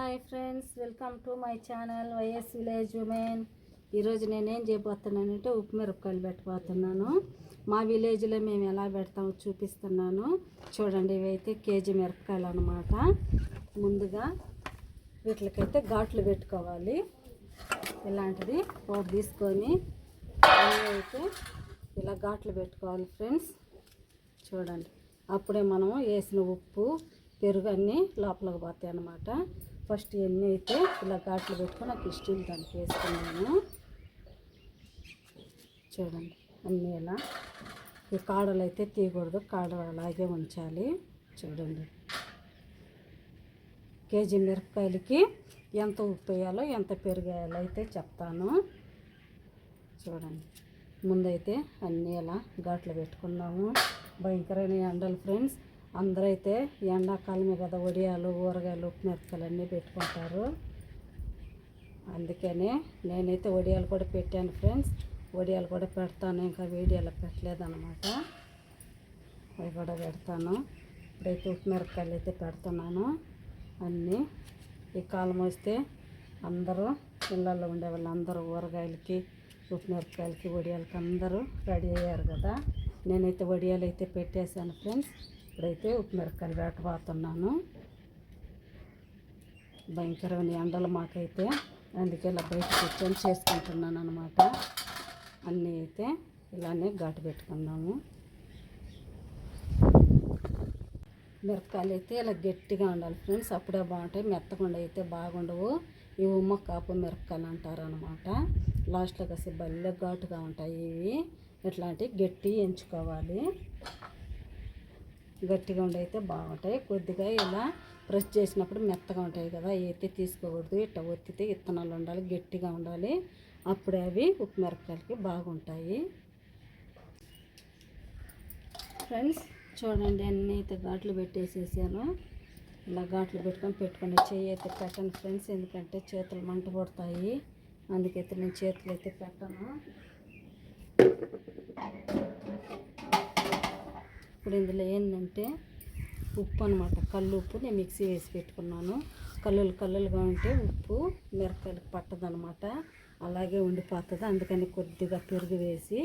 Hi friends welcome to my channel YS village women. ఈరోజు నేనేం చేయబోతున్నానంటే ఉప్పు మిరపకాయలు పెట్టబోతున్నాను. మా విలేజ్లో మేము ఎలా పెడతామో చూపిస్తున్నాను. చూడండి ఇవైతే కేజీ మిరపకాయలు అనమాట ముందుగా వీటికైతే ఘాట్లు పెట్టుకోవాలి. ఇలాంటిది ఒకటి తీసుకొని అయితే ఇలా ఘాట్లు పెట్టుకోవాలి ఫ్రెండ్స్. చూడండి అప్పుడే మనం వేసిన ఉప్పు పెరుగు అన్నీ లోపలికి పోతాయి అన్నమాట. ఫస్ట్ ఎన్ని అయితే ఇలా ఘాట్లు పెట్టుకొని నాకు స్టీల్ దానికి వేసుకున్నాను. చూడండి అన్నీ ఇలా ఈ కాడలు అయితే తీయకూడదు కాడలు అలాగే ఉంచాలి. చూడండి. కేజీ మిరపకాయలకి ఎంత ఉప్పు వేయాలో ఎంత పెరిగేయాలో అయితే చెప్తాను. చూడండి ముందైతే అన్నీ ఇలా ఘాట్లు పెట్టుకున్నాము. భయంకరమైన ఎండలు ఫ్రెండ్స్. అందరైతే ఎండాకాలమే కదా వడియాలు ఊరగాయలు ఉప్పు మిరపకాయలు అన్నీ పెట్టుకుంటారు. అందుకనే నేనైతే వడియాలు కూడా పెట్టాను ఫ్రెండ్స్. వడియాలు కూడా పెడతాను ఇంకా వీడియోలో పెట్టలేదన్నమాట. అవి కూడా పెడతాను. ఇప్పుడైతే ఉప్పు మిరపకాయలు అయితే పెడుతున్నాను. అన్నీ ఈ కాలం వస్తే అందరూ ఇళ్ళల్లో ఉండే వాళ్ళందరూ ఊరగాయలకి ఉప్పు మిరపకాయలకి వడియాలకి అందరూ రెడీ అయ్యారు కదా. నేనైతే వడియాలు అయితే పెట్టేశాను ఫ్రెండ్స్. ఇప్పుడైతే ఉప్పు మిరపకాయలు పెట్టబోతున్నాను భయంకరమైన ఎండలు మాకైతే. అందుకే ఇలా బయట కూర్చొని చేసుకుంటున్నాను అనమాట అన్నీ అయితే ఇలానే ఘాటు పెట్టుకున్నాము మిరపకాయలు అయితే ఇలా గట్టిగా ఉండాలి ఫ్రెండ్స్. అప్పుడే బాగుంటాయి. మెత్తకుండా అయితే బాగుండవు. ఈ ఉమ్మ కాపు మిరపకాయలు అంటారు అనమాట లాస్ట్లో కాసి భలే ఘాటుగా ఉంటాయి ఇవి. ఇట్లాంటివి గట్టి ఎంచుకోవాలి. గట్టిగా ఉండి అయితే బాగుంటాయి. కొద్దిగా ఇలా ప్రెస్ చేసినప్పుడు మెత్తగా ఉంటాయి కదా అయితే తీసుకోకూడదు ఇట్లా ఒత్తితే విత్తనాలు ఉండాలి గట్టిగా ఉండాలి. అప్పుడే అవి ఉప్పు మిరపకాయలకి బాగుంటాయి. ఫ్రెండ్స్ చూడండి అన్నీ అయితే ఘాట్లు పెట్టేసేసాను. ఇలా ఘాట్లు పెట్టుకొని పెట్టుకుని చేయి అయితే పెట్టను ఫ్రెండ్స్ ఎందుకంటే చేతులు మంట పడతాయి అందుకైతే నేను చేతులు అయితే పెట్టను. ఇప్పుడు ఇందులో ఏంటంటే ఉప్పు అనమాట కళ్ళు ఉప్పు నేను మిక్సీ వేసి పెట్టుకున్నాను. కల్లులు కల్లులుగా ఉంటే ఉప్పు మిరపకాయలకు పట్టదనమాట అలాగే ఉండిపోతుంది. అందుకని కొద్దిగా పెరుగు వేసి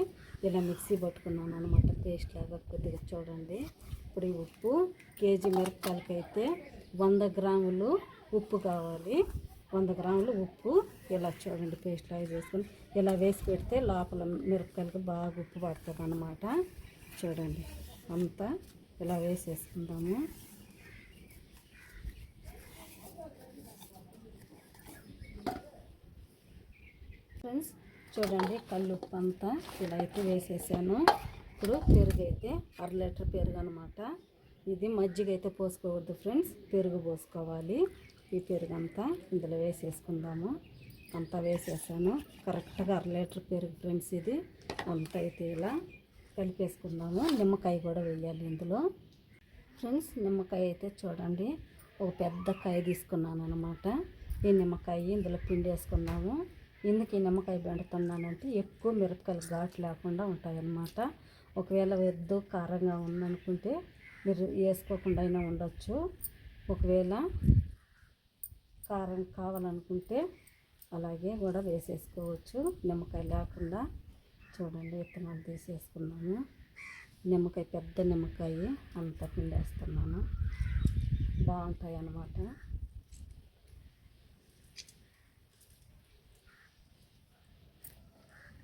ఇలా మిక్సీ పట్టుకున్నాను అనమాట పేస్ట్ లాగా కొద్దిగా చూడండి. ఇప్పుడు ఈ ఉప్పు కేజీ మిరపకాయలకి అయితే వంద గ్రాములు ఉప్పు కావాలి. వంద గ్రాములు ఉప్పు ఇలా చూడండి పేస్ట్ లాగా చేసుకుని. ఇలా వేసి పెడితే లోపల మిరపకాయలకు బాగా ఉప్పు పడుతుంది అన్నమాట చూడండి. అంతా ఇలా వేసేసుకుందాము. ఫ్రెండ్స్ చూడండి కల్లుప్పు అంతా ఇలా అయితే వేసేసాను. ఇప్పుడు పెరుగు అయితే అర లీటర్ పెరుగు అనమాట ఇది మజ్జిగ అయితే పోసుకోవద్దు ఫ్రెండ్స్ పెరుగు పోసుకోవాలి. ఈ పెరుగు అంతా ఇందులో వేసేసుకుందాము. అంతా వేసేసాను. కరెక్ట్గా అర లీటర్ పెరుగు ఫ్రెండ్స్ ఇది. అంతా అయితే ఇలా కలిపేసుకుందాము. నిమ్మకాయ కూడా వేయాలి ఇందులో. ఫ్రెండ్స్ నిమ్మకాయ అయితే చూడండి ఒక పెద్ద కాయ తీసుకున్నాను అనమాట ఈ నిమ్మకాయ ఇందులో పిండి వేసుకున్నాము ఎందుకు ఈ నిమ్మకాయ పెడుతున్నానంటే ఎక్కువ మిరపకాయలు ఘాటు లేకుండా ఉంటాయన్నమాట. ఒకవేళ వద్దు కారంగా ఉందనుకుంటే మీరు వేసుకోకుండా అయినా ఉండొచ్చు. ఒకవేళ కారం కావాలనుకుంటే అలాగే కూడా వేసేసుకోవచ్చు. నిమ్మకాయ లేకుండా చూడండి విత్తనాలు తీసేసుకున్నాను. నిమ్మకాయ పెద్ద నిమ్మకాయ అంత పిండేస్తున్నాను బాగుంటాయి అన్నమాట.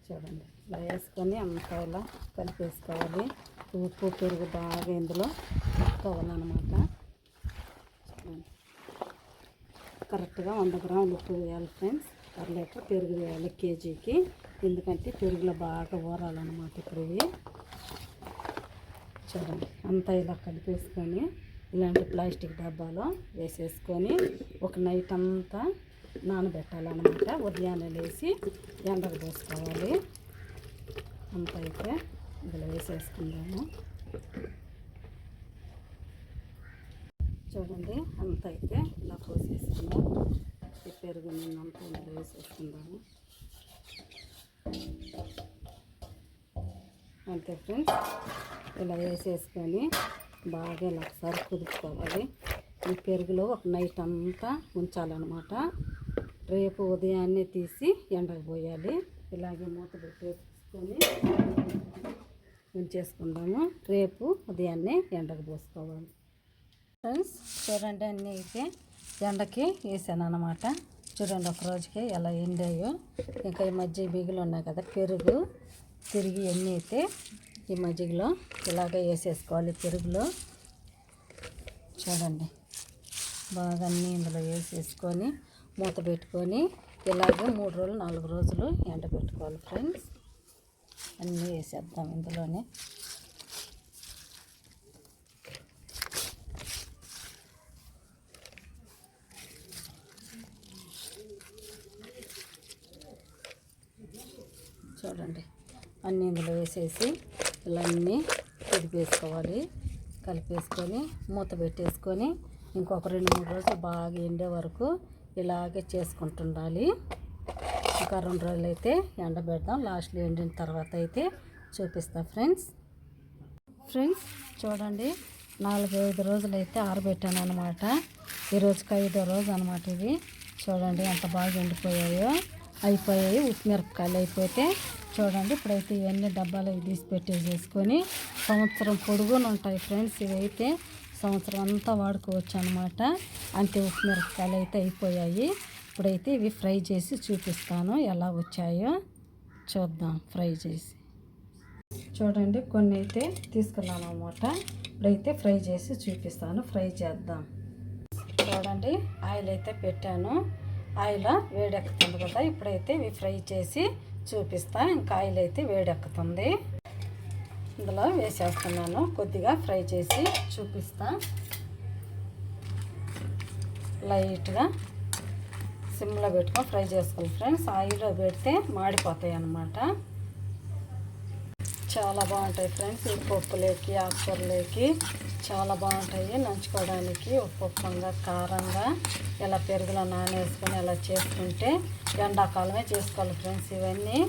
చూడండి ఇలా వేసుకొని అంతా ఇలా కలిపేసుకోవాలి. ఉప్పు పెరుగు బాగా ఇందులో కలుపుకోవాలన్నమాట కరెక్ట్గా వంద గ్రాములు ఉప్పు వేయాలి ఫ్రెండ్స్. అర లీటర్ పెరుగు వేయాలి కేజీకి. ఎందుకంటే పెరుగులో బాగా ఊరాలన్నమాట ఇప్పుడు ఇవి. చూడండి అంతా ఇలా కలిపేసుకొని ఇలాంటి ప్లాస్టిక్ డబ్బాలో వేసేసుకొని ఒక నైట్ అంతా నానబెట్టాలన్నమాట. ఉదయాన్నే లేచి ఎండకు పోసుకోవాలి. అంత అయితే ఇందులో వేసేసుకుందాము. చూడండి అంత అయితే ఇలా పోసేసుకుందాం పెరుగు అంతా ఇందులో వేసేసుకుందాము. అంతే ఫ్రెండ్స్. ఇలా వేసేసుకొని బాగా ఇలా ఒకసారి కుదుపుకోవాలి. ఈ పెరుగులో ఒక నైట్ అంతా ఉంచాలన్నమాట. రేపు ఉదయాన్నే తీసి ఎండకు పోయాలి. ఇలాగే మూత పెట్టేసుకొని ఉంచేసుకుందాము. రేపు ఉదయాన్నే ఎండకు పోసుకోవాలి. ఫ్రెండ్స్ చూడండి అన్నీ అయితే ఎండకి వేసాను అనమాట చూడండి ఒక రోజుకి ఎలా ఎండాయో. ఇంకా ఈ మధ్య బిగులు ఉన్నాయి కదా పెరుగు. తిరిగి ఎన్ని అయితే ఈ మజ్జిగలో ఇలాగ వేసేసుకోవాలి. పెరుగులో చూడండి. బాగా అన్నీ ఇందులో వేసేసుకొని మూత పెట్టుకొని ఇలాగే మూడు రోజులు నాలుగు రోజులు ఎండ పెట్టుకోవాలి ఫ్రెండ్స్. అన్నీ వేసేద్దాం ఇందులోనే. చూడండి. అన్నీ ఇందులో వేసేసి ఇలా అన్నీ కలిపేసుకోవాలి కలిపేసుకొని మూత పెట్టేసుకొని ఇంకొక రెండు మూడు రోజులు బాగా ఎండే వరకు ఇలాగే చేసుకుంటుండాలి. ఇంకా రెండు రోజులు అయితే ఎండబెడదాం లాస్ట్లో ఎండిన తర్వాత అయితే చూపిస్తాం ఫ్రెండ్స్. ఫ్రెండ్స్ చూడండి నాలుగు ఐదు రోజులు అయితే ఆరబెట్టాను అనమాట ఈరోజుకి ఐదో రోజు అనమాట ఇవి. చూడండి ఎంత బాగా ఎండిపోయాయో. అయిపోయాయి. ఉప్పు మిరపకాయలు అయిపోతే చూడండి. ఇప్పుడైతే ఇవన్నీ డబ్బాలు తీసి పెట్టేసేసుకొని సంవత్సరం పొడుగున ఉంటాయి ఫ్రెండ్స్. ఇవైతే సంవత్సరం అంతా వాడుకోవచ్చు అనమాట అంతే ఉప్పిమిరపకాయలు అయితే అయిపోయాయి. ఇప్పుడైతే ఇవి ఫ్రై చేసి చూపిస్తాను ఎలా వచ్చాయో. చూద్దాం ఫ్రై చేసి. చూడండి కొన్ని అయితే తీసుకున్నాను అనమాట ఇప్పుడైతే ఫ్రై చేసి చూపిస్తాను. ఫ్రై చేద్దాం. చూడండి ఆయిల్ అయితే పెట్టాను. ఆయిల్ వేడెక్కుతుంది కదా. ఇప్పుడైతే ఇవి ఫ్రై చేసి చూపిస్తా. ఇంకా ఆయిల్ అయితే వేడెక్కుతుంది. ఇందులో వేసేస్తున్నాను. కొద్దిగా ఫ్రై చేసి చూపిస్తా. లైట్గా సిమ్లో పెట్టుకొని ఫ్రై చేసుకోవాలి. ఫ్రెండ్స్ ఆయిల్లో పెడితే మాడిపోతాయి అన్నమాట చాలా బాగుంటాయి ఫ్రెండ్స్. ఈ పప్పులేకి ఆకుకూరలేకి చాలా బాగుంటాయి. నంచుకోవడానికి ఉప్పుప్పంగా కారంగా ఇలా పెరుగులో నానేసుకొని ఇలా చేసుకుంటే ఎండాకాలమే చేసుకోవాలి ఫ్రెండ్స్. ఇవన్నీ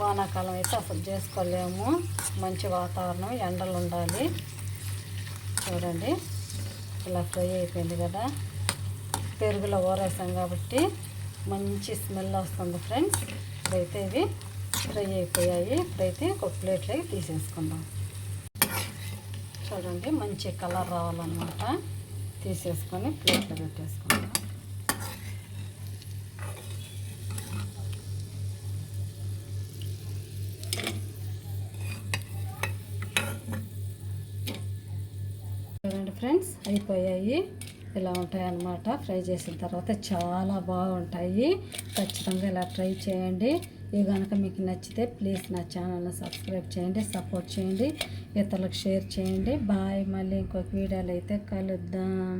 వానాకాలం అయితే అసలు చేసుకోలేము. మంచి వాతావరణం ఎండలు ఉండాలి. చూడండి ఇలా ఫ్రై అయిపోయింది కదా. పెరుగులో ఊరేసాం కాబట్టి మంచి స్మెల్ వస్తుంది ఫ్రెండ్స్. ఇదైతే ఇవి ఫ్రై అయిపోయాయి. ఇప్పుడైతే ఒక ప్లేట్లో తీసేసుకుందాం. చూడండి మంచి కలర్ రావాలన్నమాట. తీసేసుకొని ప్లేట్లో పెట్టేసుకుందాం. చూడండి ఫ్రెండ్స్ అయిపోయాయి. ఇలా ఉంటాయి అన్నమాట ఫ్రై చేసిన తర్వాత చాలా బాగుంటాయి. ఖచ్చితంగా ఇలా ట్రై చేయండి. ఇవి కనుక మీకు నచ్చితే ప్లీజ్ నా ఛానల్ని సబ్స్క్రైబ్ చేయండి సపోర్ట్ చేయండి ఇతరులకు షేర్ చేయండి. బాయ్. మళ్ళీ ఇంకొక వీడియోలో అయితే కలుద్దాం.